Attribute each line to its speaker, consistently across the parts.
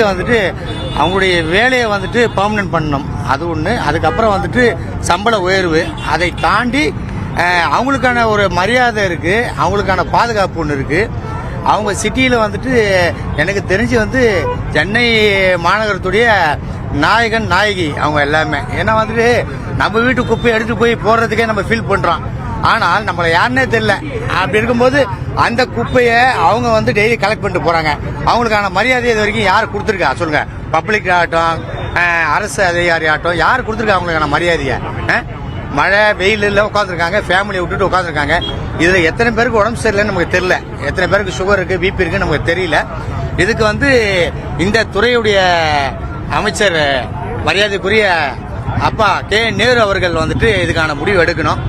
Speaker 1: அமைச்சர் வந்துட்டு அவங்களுடைய வேலையை வந்துட்டு பர்மனன்ட் பண்ணணும். அது ஒன்று அதுக்கப்புறம் வந்துட்டு சம்பள உயர்வு. அதை தாண்டி அவங்களுக்கான ஒரு மரியாதை இருக்குது அவங்களுக்கான பாதுகாப்பு ஒன்று இருக்குது அவங்க சிட்டியில் வந்துட்டு எனக்கு தெரிஞ்சு வந்து சென்னை மாநகரத்துடைய நாயகன் நாயகி அவங்க எல்லாமே. ஏன்னா வந்துட்டு நம்ம வீட்டு குப்பையை எடுத்துகிட்டு போய் போடுறதுக்கே நம்ம ஃபீல் பண்ணுறோம் ஆனால் நம்மளை யாருன்னே தெரியல. அப்படி இருக்கும்போது அந்த குப்பையை அவங்க வந்து டெய்லி கலெக்ட் பண்ணிட்டு போறாங்க. அவங்களுக்கான மரியாதை இது வரைக்கும் யார் கொடுத்துருக்கா? சொல்லுங்க. பப்ளிக் ஆகட்டும் அரசு அதிகாரி ஆகட்டும் யார் கொடுத்துருக்கா அவங்களுக்கான மரியாதையை? மழை வெயிலில் உட்காந்துருக்காங்க ஃபேமிலியை விட்டுட்டு உட்காந்துருக்காங்க இதில் எத்தனை பேருக்கு உடம்பு சரியில்லைன்னு நமக்கு தெரியல. எத்தனை பேருக்கு சுகர் இருக்கு பிபி இருக்குன்னு நமக்கு தெரியல. இதுக்கு வந்து இந்த துறையுடைய அமைச்சர் மரியாதைக்குரிய அப்பா கே. நேரு அவர்கள் வந்துட்டு இதுக்கான முடிவு எடுக்கணும்.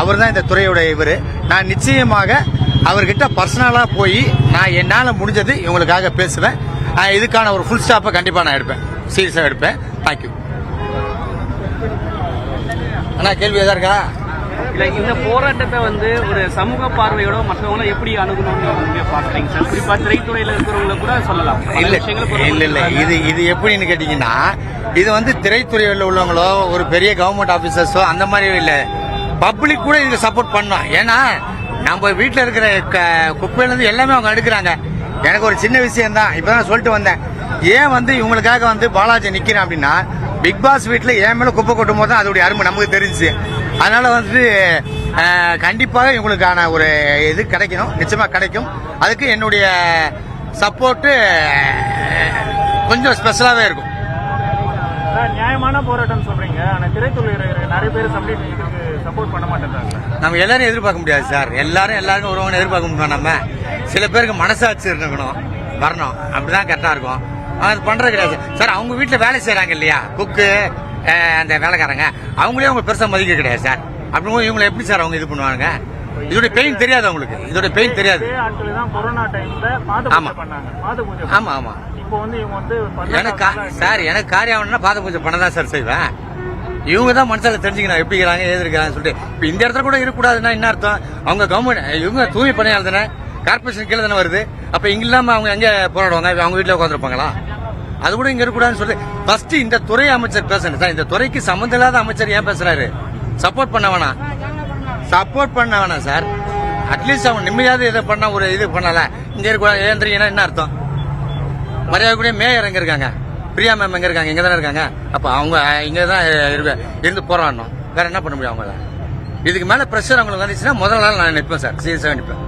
Speaker 1: அவர் தான் இந்த துறையுடைய இவர். நான் நிச்சயமாக அவர்கிட்ட பர்சனலாக போய் நான் என்னால் முடிஞ்சது இவங்களுக்காக பேசுவேன். இதுக்கான ஒரு ஃபுல் ஸ்டாப்பை கண்டிப்பாக நான் எடுப்பேன். சீரியஸாக எடுப்பேன். தேங்க்யூ அண்ணா கேள்வி எதா இருக்கா?
Speaker 2: இல்ல இந்த போராட்டத்தை வந்து ஒரு சமூக பார்வையோட மற்றவங்கள எப்படி அணுகணும்னு நீங்க பாக்குறீங்க சார்? குறிப்பா திரைத்துறையில இருக்கிறவங்கள கூட சொல்லலாம்.
Speaker 1: இல்ல இல்ல இல்ல. இது இது எப்படின்னு கேட்டீங்கன்னா இது வந்து திரைத்துறையில் உள்ளவங்களோ ஒரு பெரிய கவர்மெண்ட் ஆபீசர்ஸோ அந்த மாதிரி இல்ல. பப்ளிக் கூட இதுக்கு சப்போர்ட் பண்ணோம் ஏன்னா நம்ம வீட்டில் இருக்கிற க- எல்லாமே அவங்க எடுக்கிறாங்க. எனக்கு ஒரு சின்ன விஷயம் தான் இப்பதான் சொல்லிட்டு வந்தேன். ஏன் வந்து இவங்களுக்காக வந்து பாலாஜி நிற்கிறேன் அப்படின்னா பிக் பாஸ் வீட்டில் ஏன் மேலே குப்பை கொட்டும் போது தான் அதோடைய அருமை நமக்கு தெரிஞ்சு அதனால் வந்துட்டு கண்டிப்பாக இவங்களுக்கான ஒரு இது கிடைக்கணும். நிச்சயமாக கிடைக்கும். அதுக்கு என்னுடைய சப்போர்ட்டு கொஞ்சம் ஸ்பெஷலாகவே இருக்கும்.
Speaker 3: நியாயமான போராட்டம் சொல்றீங்க. ஆனா திரைத்துறை நிறைய பேர் சப்மிட் இதுக்கு சப்போர்ட் பண்ண மாட்டேங்கிறாங்க
Speaker 1: நம்ம எல்லாரும் எதிர்பார்க்க முடியாது சார். எல்லாரும் எல்லாருக்கும் ஒருவங்க எதிர்பார்க்க முடியும். நம்ம சில பேருக்கு மனசாட்சி இருக்கணும். வரணும். அப்படிதான் கரெக்டாக இருக்கும். அது பண்றது கிடையாது. சார் அவங்க வீட்டில் வேலை செய்கிறாங்க இல்லையா? குக்கு அந்த வேலைக்காரங்க. அவங்களே அவங்க பெருசாக மதிக்க கிடையாது சார். அப்படின்னு இவங்களை எப்படி சார் அவங்க இது பண்ணுவாங்க இதோட பெயின் தெரியாது அவங்களுக்கு. இதோட பெயின் தெரியாது.
Speaker 3: கொரோனா டைம்ல
Speaker 1: ஆமா. ஆமா ஆமா.
Speaker 3: இப்போ வந்து இவங்க வந்து
Speaker 1: எனக்கு சார் எனக்கு காரியம் பாத பூஜை பண்ண தான் சார் செய்வேன். இவங்க தான் மனசால தெரிஞ்சுக்கணும். எப்படி இருக்கிறாங்க ஏது இருக்கிறாங்கன்னு சொல்லிட்டு. இப்போ இந்த இடத்துல கூட இருக்கக்கூடாதுன்னா என்ன அர்த்தம்? அவங்க கவர்மெண்ட் இவங்க தூய்மை பணியாளர் தானே. கார்பரேஷன் கீழே தானே வருது. அப்போ இங்க இல்லாம அவங்க எங்க போராடுவாங்க? அவங்க வீட்டில் உட்காந்துருப்பாங்களா அது கூட இங்க இருக்கக்கூடாதுன்னு சொல்லி. ஃபர்ஸ்ட் இந்த துறை அமைச்சர் பேசணும். சார் இந்த துறைக்கு சம்மந்தம் இல்லாத அமைச்சர் ஏன் பேசுறாரு? சப்போர்ட் பண்ண வேணாம். சப்போர்ட் பண்ண வேணாம் சார் அட்லீஸ்ட் அவங்க நிம்மதியாவது இதை பண்ண ஒரு இது பண்ணல. இங்க இருக்க ஏந்திரீங்கன்னா என்ன அர்த்தம்? மரியாதை கூட மேயர் எங்க இருக்காங்க? பிரியா மேம் எங்க இருக்காங்க? இங்க தானே இருக்காங்க? அப்ப அவங்க இங்க தான் இருக்க இருந்து போராடணும். வேற என்ன பண்ண முடியும் அவங்கள இதுக்கு மேல பிரஷர் அவங்களுக்கு வந்துச்சுன்னா முதல் நாள் நான் நிற்பேன் சார் சீரியஸா நிற்பேன்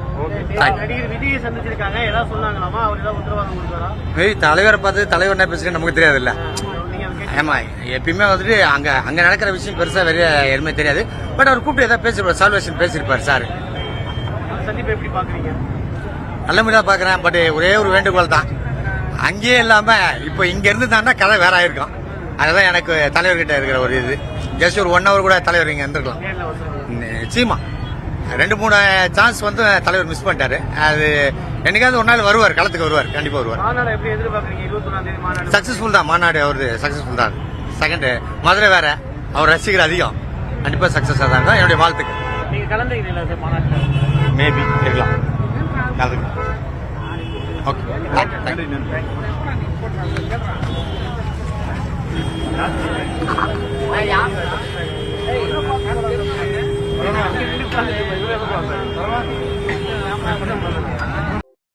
Speaker 1: தலைவரை பார்த்து தலைவர் என்ன பேசுறேன் நமக்கு தெரியாது ஆமா எப்பயுமே வந்துட்டு அங்க அங்க நடக்கிற விஷயம் பெருசா வெளிய எதுவுமே தெரியாது. பட் அவர் கூப்பிட்டு ஏதாவது பேசிருப்பார் சால்வேஷன் பேசியிருப்பார் சார்
Speaker 3: எப்படி
Speaker 1: நல்ல முறையாக பார்க்குறேன் பட் ஒரே ஒரு வேண்டுகோள் தான். அங்கேயே இல்லாம இப்போ இங்க இருந்து தாண்டா கதை வேற ஆயிருக்கும். அதுதான் எனக்கு தலைவர்கிட்ட இருக்கிற ஒரு இது. ஜஸ்ட் ஒரு ஒன் ஹவர் கூட தலைவர் இங்க இருந்திருக்கலாம். நிச்சயமா. ரெண்டு மூணு சான்ஸ் வந்து தலைவர் மிஸ் பண்ணிட்டாரு. அது என்னைக்காவது ஒரு நாள் வருவார் களத்துக்கு வருவார் கண்டிப்பா வருவார். சக்சஸ்ஃபுல் தான் மாநாடு அவரது சக்சஸ்ஃபுல் தான். செகண்ட் மதுரை வேற அவர் ரசிகர் அதிகம். கண்டிப்பா சக்சஸாக தான் என்னுடைய
Speaker 3: மாநாட்டில்?
Speaker 1: மேபி இருக்கலாம். கலந்துக்கலாம். Okay thank you